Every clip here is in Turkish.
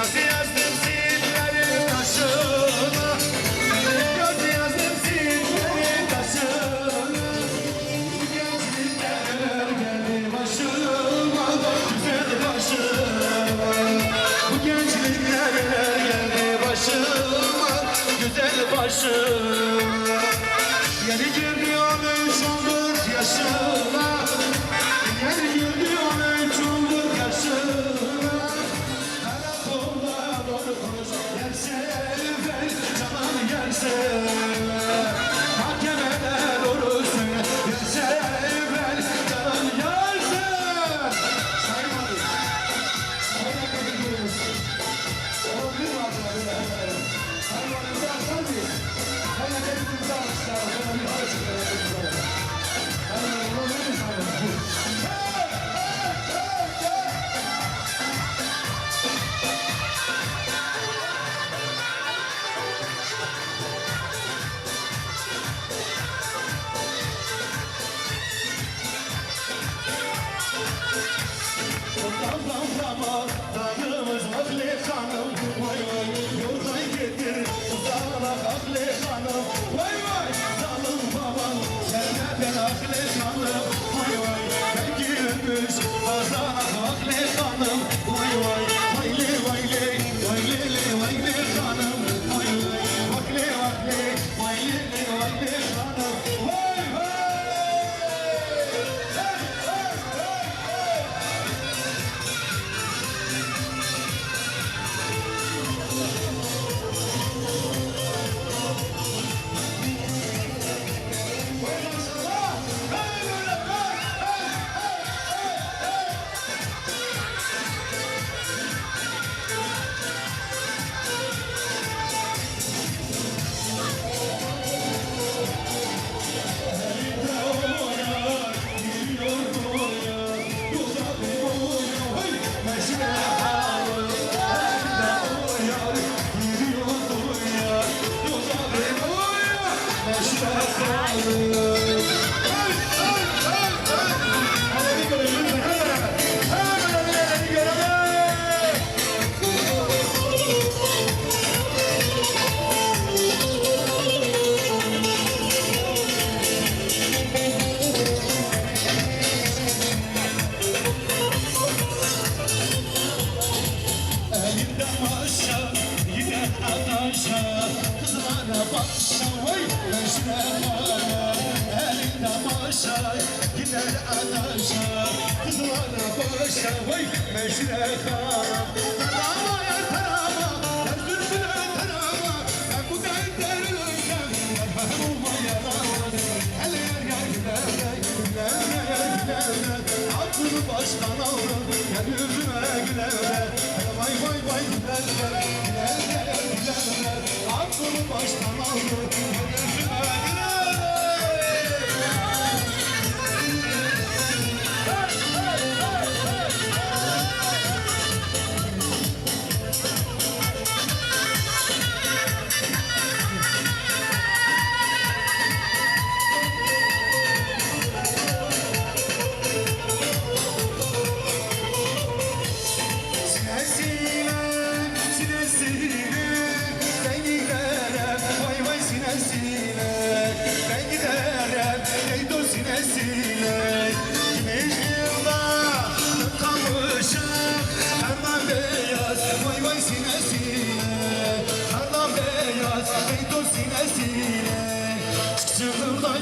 Gracias. şavay meşre kara Ama ya tarama Tersürsün el tarama Ben bu dertler ölsem Merhem olmaya gider Gider yer gider Aklını baştan aldım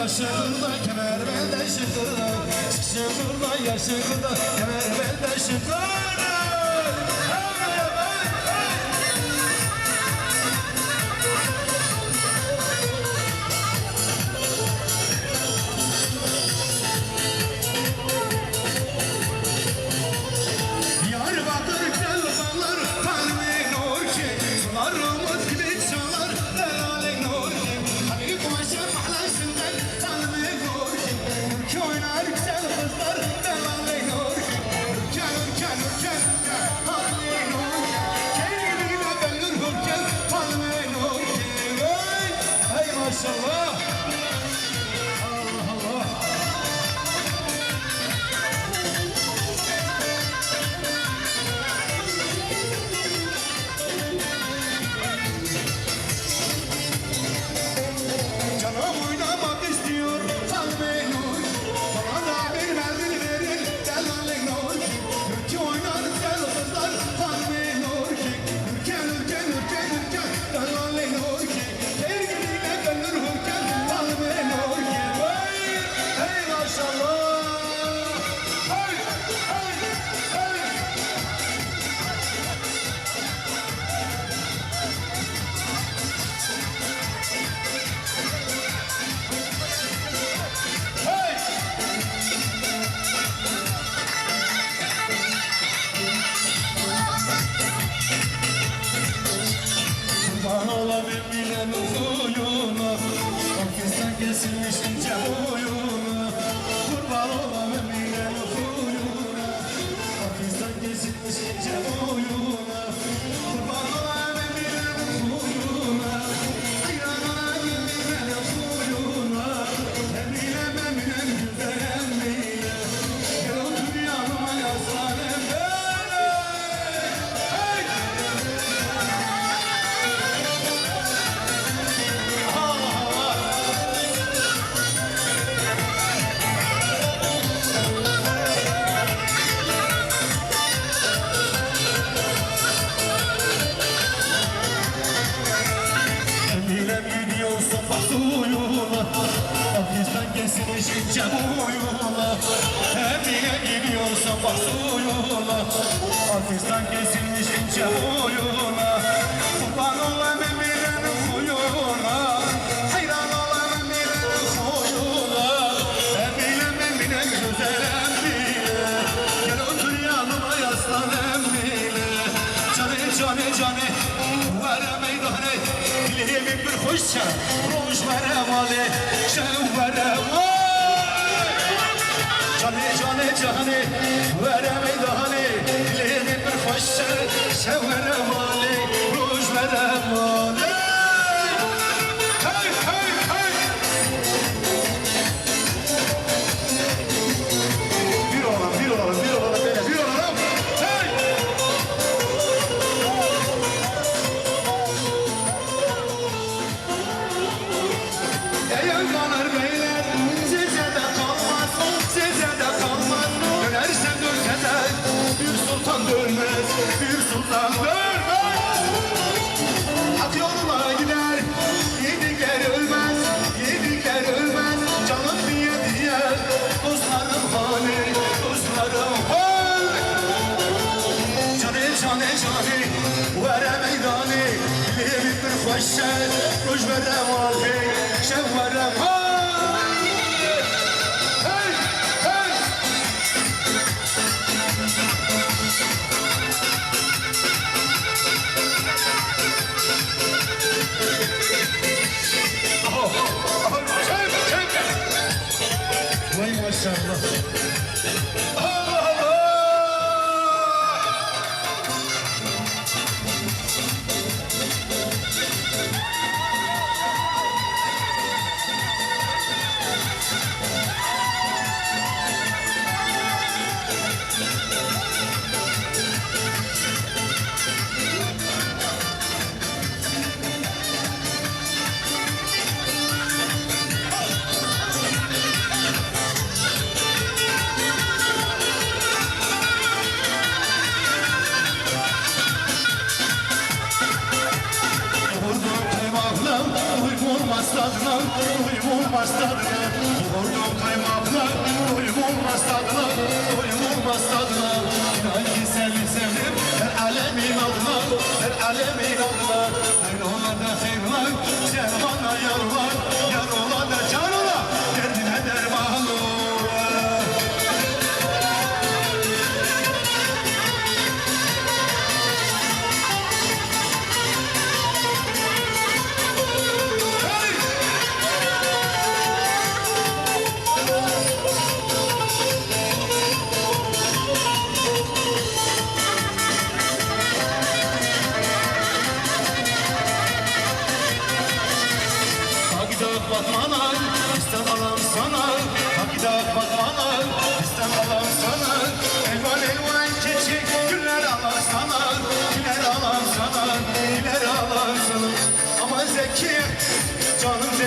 yaşa kemer benden şıkırda. Sıkışın kırda yaşa kırda kemer benden şıkırda. Hafiften kesilmiş ince boyuna Kurban olam Emine'nin huyuna. Hayran olam Emine'nin huyuna. Eminem Eminem güzel Emine Gel otur yanıma yaslan Emine Cane cane cane Vere meydane Dileğimi bir hoşça Roş vere male Şev vere Cane cane cane Vere meydane Dileğimi bir hoşça Şev vere male Roş vere uyumaz tadına, uyumaz tadına. İnan ki seni sevdim, her alemin adına, her alemin adına. Hayır ola da hayırlar, sen bana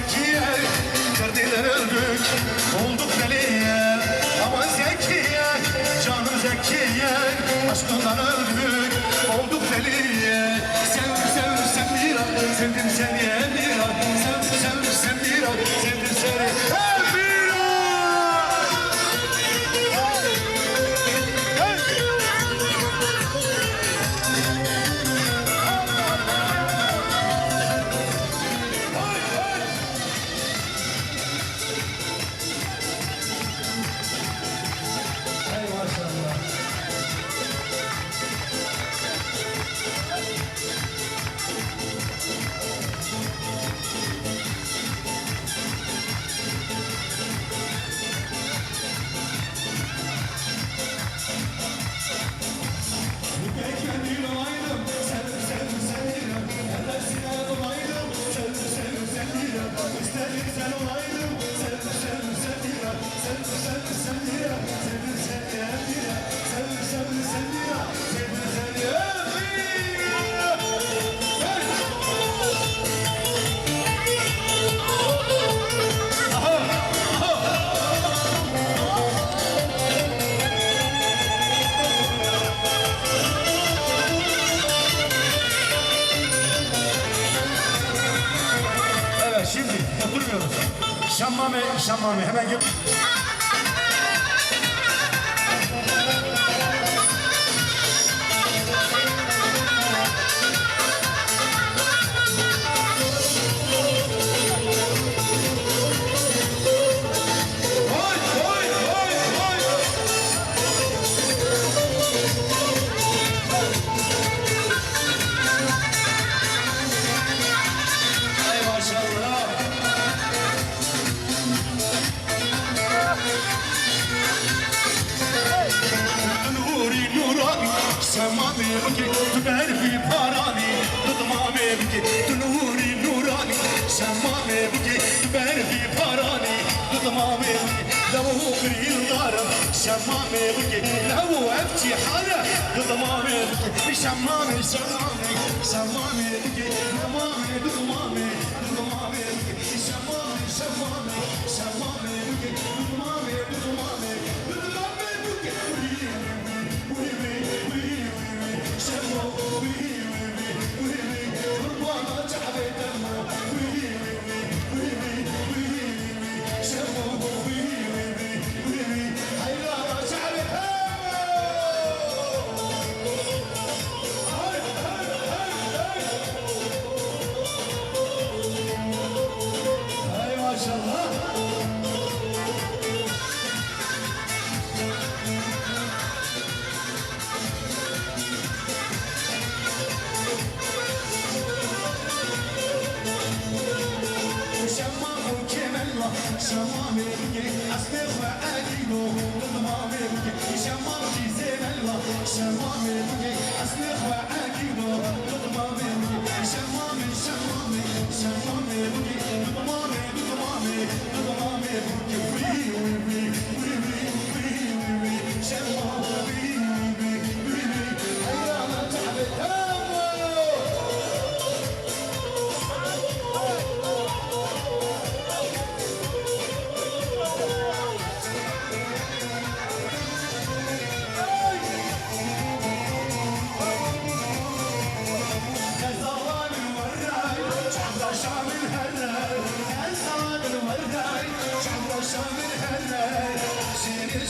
Zekiye Derdiler öldük olduk deliye. Ama Zekiye canım Zekiye Aşkından öldük olduk deliye. Sev sev sev bir an sevdim seni bir an sev yapmam. Hemen git. تمام لو كريم دارم شمام يبكي لو ابكي حاله ضمام يبكي شمام شمام شمام يبكي ضمام ضمام Someone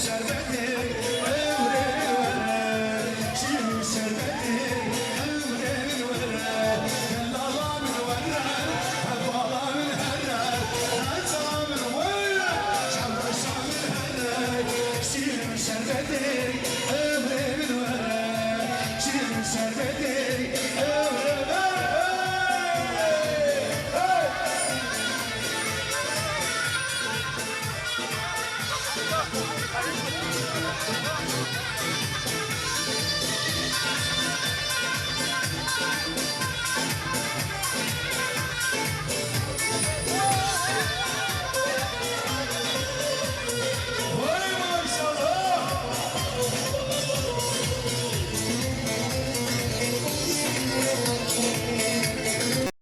düşer